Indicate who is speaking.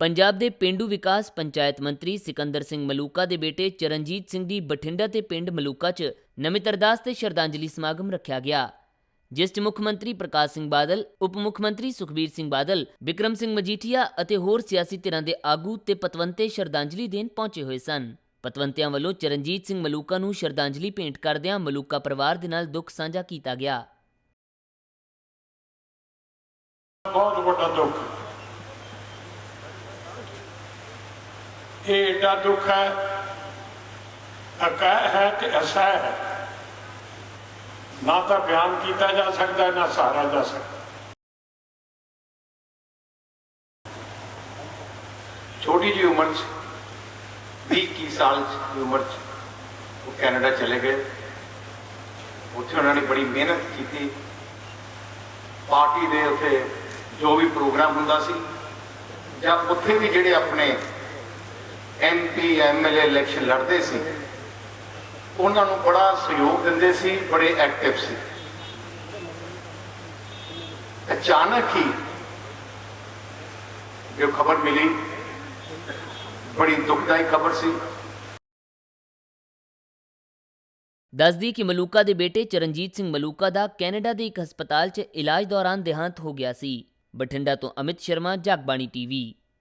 Speaker 1: ਪੰਜਾਬ ਦੇ ਪਿੰਡੂ ਵਿਕਾਸ ਪੰਚਾਇਤ ਮੰਤਰੀ ਸਿਕੰਦਰ ਸਿੰਘ ਮਲੂਕਾ ਦੇ ਬੇਟੇ ਚਰਨਜੀਤ ਸਿੰਘ ਦੀ ਬਠਿੰਡਾ ਤੇ ਪਿੰਡ ਮਲੂਕਾ 'ਚ ਨਮਿਤ ਅਰਦਾਸ ਤੇ ਸ਼ਰਧਾਂਜਲੀ ਸਮਾਗਮ ਰੱਖਿਆ ਗਿਆ, ਜਿਸ 'ਚ ਮੁੱਖ ਮੰਤਰੀ ਪ੍ਰਕਾਸ਼ ਸਿੰਘ ਬਾਦਲ, ਉਪ ਮੁੱਖ ਮੰਤਰੀ ਸੁਖਬੀਰ ਸਿੰਘ ਬਾਦਲ ਵਿਕਰਮ ਸਿੰਘ ਮਜੀਠੀਆ ਅਤੇ ਹੋਰ ਸਿਆਸੀ ਧਿਰਾਂ ਦੇ ਆਗੂ ਤੇ ਪਤਵੰਤੇ ਸ਼ਰਧਾਂਜਲੀ ਦੇਣ ਪਹੁੰਚੇ ਹੋਏ ਸਨ। ਪਤਵੰਤਿਆਂ ਵੱਲੋਂ ਚਰਨਜੀਤ ਸਿੰਘ ਮਲੂਕਾ ਨੂੰ ਸ਼ਰਧਾਂਜਲੀ ਭੇਂਟ ਕਰਦਿਆਂ ਮਲੂਕਾ ਪਰਿਵਾਰ ਦੇ ਨਾਲ ਦੁੱਖ ਸਾਂਝਾ ਕੀਤਾ ਗਿਆ।
Speaker 2: ਬਹੁਤ ਵੱਡਾ ਦੁੱਖ। ਇਹ ਏਡਾ ਦੁੱਖ ਹੈ ਅਕਾ ਹੈ ਤੇ ਅਸਾ ਹੈ। ਨਾ ਤਾਂ ਬਿਆਨ ਕੀਤਾ ਜਾ ਸਕਦਾ, ਨਾ ਸਹਾਰਾ ਜਾ ਸਕਦਾ।
Speaker 3: ਛੋਟੀ ਜਿਹੀ ਉਮਰ 'ਚ 20 21 ਸਾਲ 'ਚ ਦੀ ਉਮਰ 'ਚ ਉਹ ਕੈਨੇਡਾ ਚਲੇ ਗਏ। ਉੱਥੇ ਉਹਨਾਂ ਨੇ ਬੜੀ ਮਿਹਨਤ ਕੀਤੀ। ਪਾਰਟੀ ਦੇ ਉੱਥੇ ਜੋ ਵੀ ਪ੍ਰੋਗਰਾਮ ਹੁੰਦਾ ਸੀ, ਜਾਂ ਉੱਥੇ ਵੀ ਜਿਹੜੇ ਆਪਣੇ ਐਮਪੀ ਐਮਐਲਏ ਇਲੈਕਸ਼ਨ ਲੜਦੇ ਸੀ। ਉਹਨਾਂ ਨੂੰ ਬੜਾ ਸਹਿਯੋਗ ਦਿੰਦੇ ਸੀ, ਬੜੇ ਐਕਟਿਵ ਸੀ। ਅਚਾਨਕ ਹੀ ਜੋ ਖਬਰ ਮਿਲੀ। ਬੜੀ ਦੁਖਦਾਈ ਖਬਰ ਸੀ।
Speaker 1: ਦੱਸਦੀ ਕਿ ਮਲੂਕਾ ਦੇ ਬੇਟੇ ਚਰਨਜੀਤ ਸਿੰਘ ਮਲੂਕਾ ਦਾ ਕੈਨੇਡਾ ਦੇ ਇੱਕ ਹਸਪਤਾਲ 'ਚ ਇਲਾਜ ਦੌਰਾਨ ਦੇਹਾਂਤ ਹੋ ਗਿਆ ਸੀ। ਬਠਿੰਡਾ ਤੋਂ ਅਮਿਤ ਸ਼ਰਮਾ, ਜਗਬਾਣੀ ਟੀਵੀ।